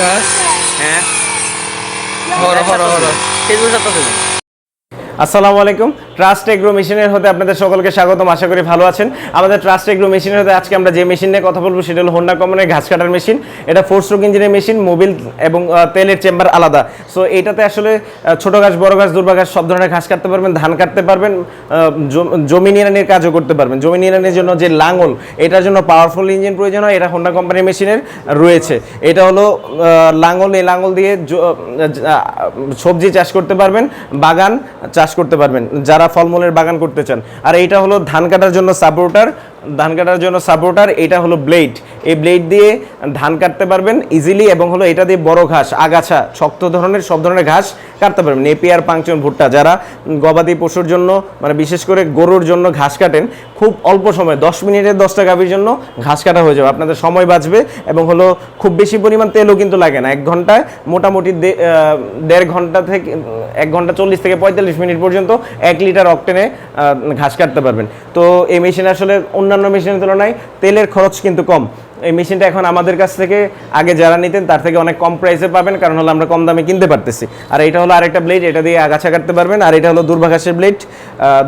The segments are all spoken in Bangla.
হ্যাঁ। হরো হরো হরো। ফেসবুক আসসালামু আলাইকুম। ট্রাস্ট এগ্রো মেশিনের হতে আপনাদের সকলকে স্বাগতম। আশা করি ভালো আছেন। আমাদের ট্রাস্ট এগ্রো মেশিনের হতে আজকে আমরা যে মেশিন নিয়ে কথা বলব, সেটা হলো হোন্ডা কোম্পানির ঘাস কাটার মেশিন এটা ফোর স্ট্রোক ইঞ্জিনের মেশিন মোবিল এবং তেলের চেম্বার আলাদা। সো এটাতে আসলে ছোট ঘাস, বড় ঘাস, দুর্বা ঘাস, সব ধরনের ঘাস কাটতে পারবেন, ধান কাটতে পারবেন জমি নিড়ানির কাজও করতে পারবেন। জমি নিড়ানির জন্য যে লাঙল, এটার জন্য পাওয়ারফুল ইঞ্জিন প্রয়োজন হয়, এটা হোন্ডা কোম্পানির মেশিনের রয়েছে। এটা হলো লাঙল, এই লাঙল দিয়ে সবজি চাষ করতে পারবেন, বাগান চাষ করতে পারবেন। যারা ফলমূলের বাগান করতে চান। আর এইটা হলো ধান কাটার জন্য সাপোর্টার ধান কাটার জন্য সাপোর্টার এটা হলো ব্লেড এই ব্লেড দিয়ে ধান কাটতে পারবেন ইজিলি এবং হলো এটা দিয়ে বড় ঘাস, আগাছা, শক্ত ধরনের, সব ধরনের ঘাস কাটতে পারবেন। নেপিয়ার পাংচন ভুট্টা, যারা গবাদি পশুর জন্য মানে বিশেষ করে গরুর জন্য ঘাস কাটেন, খুব অল্প সময়, দশ মিনিটের দশটা গাভীর জন্য ঘাস কাটা হয়ে যাবে। আপনাদের সময় বাঁচবে এবং হলো খুব বেশি পরিমাণ তেলও কিন্তু লাগে না। এক ঘন্টায় মোটামুটি দেড় ঘণ্টা থেকে, এক ঘণ্টা চল্লিশ থেকে পঁয়তাল্লিশ মিনিট পর্যন্ত এক লিটার অক্টেনে ঘাস কাটতে পারবেন। তো এই মেশিন আসলে অন্যান্য মেশিনের তুলনায় তেলের খরচ কিন্তু কম। এই মেশিনটা এখন আমাদের কাছ থেকে আগে যারা নিতেন, তার থেকে অনেক কম প্রাইসে পাবেন, কারণ হলো আমরা কম দামে কিনতে পারতেছি। আর এটা হলো আরেকটা ব্লেড এটা দিয়ে আগাছা কাটতে পারবেন, আর এটা হলো দুর্বাঘাসের ব্লেড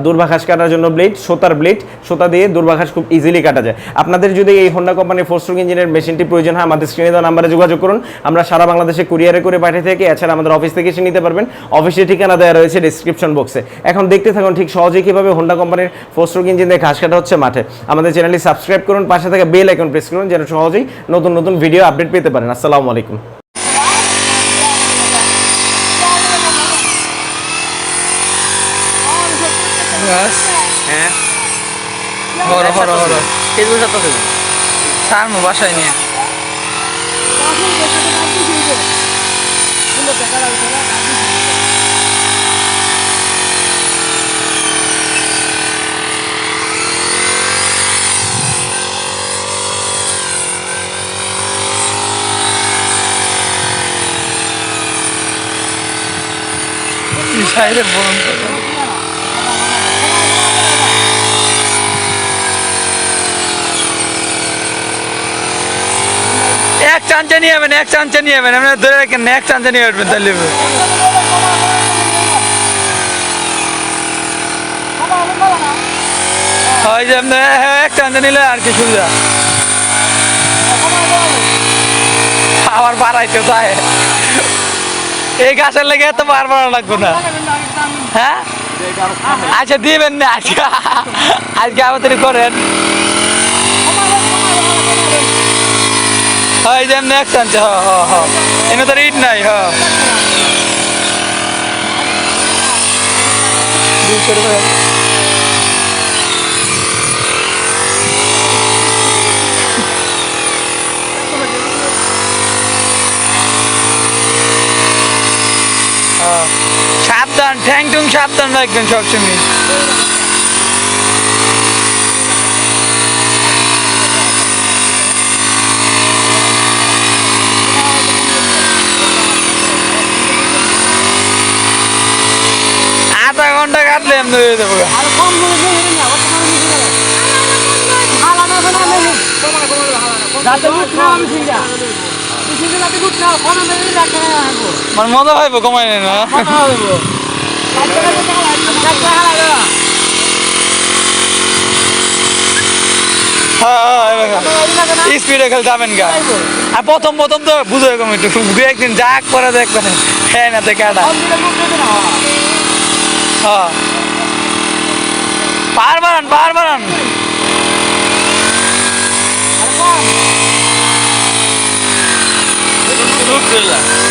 দুর্বাঘাস কাটার জন্য ব্লেড সোতার ব্লেড সোতা দিয়ে দুর্বাঘাস খুব ইজিলি কাটা যায়। আপনাদের যদি এই হোন্ডা কোম্পানির ফোর স্ট্রোক ইঞ্জিনের মেশিনটি প্রয়োজন হয়, আমাদের স্ক্রিনে দেওয়া নাম্বারে যোগাযোগ করুন। আমরা সারা বাংলাদেশে কুরিয়ারে করে পাঠিয়ে থাকি, এছাড়া আমাদের অফিস থেকে এসে নিতে পারবেন। অফিসের ঠিকানা দেওয়া রয়েছে ডিসক্রিপশন বক্সে এখন দেখতে থাকুন ঠিক সহজেই কীভাবে হোন্ডা কোম্পানির ফোর স্ট্রোক ইঞ্জিন দিয়ে ঘাস কাটা হচ্ছে মাঠে। আমাদের চ্যানেলটি সাবস্ক্রাইব করুন, পাশে থেকে বেল আইকন প্রেস করুন, যেন সহজেই নতুন নতুন ভিডিও আপডেট পেতে পারেন। আসসালামু আলাইকুম। হ্যাঁ। হরো বাসায় নিয়ে সাইডে বরণ এক চাঞ্চে নিয়ে যাবেন এক চাঞ্চে নিয়ে যাবেন। আপনি ধরে রাখেন এক চাঞ্চে নিয়ে উঠবেন তাহলে। হয় যে আপনি হ্যাঁ, এক চাঞ্চে নিলে আর কি সুবিধা আবার বাড়াইতে তাই এই গাছের লেগে এত বার বাড়া লাগবে না। হ্যাঁ? আচ্ছা দিবেন না। আজকে আজকে আমাদের করেন। হয় যে এক চান্সে হ হ হ এনে তো ইট নাই হ হ্যাঁ। সাবধান ঠ্যাং টুং সাবধান রাখবেন সবসময় আধা ঘণ্টা কাটলে এমনি হয়ে যাব মানে মজা হইব কমাই না। স্পিডে খেলে যাবেন গা। আর প্রথম প্রথম তো বুঝে কম একটু। দু একদিন যাক করে দেখবেন। হ্যাঁ না আটা। হ্যাঁ। পার বাড়ান পার বাড়ান। 对了。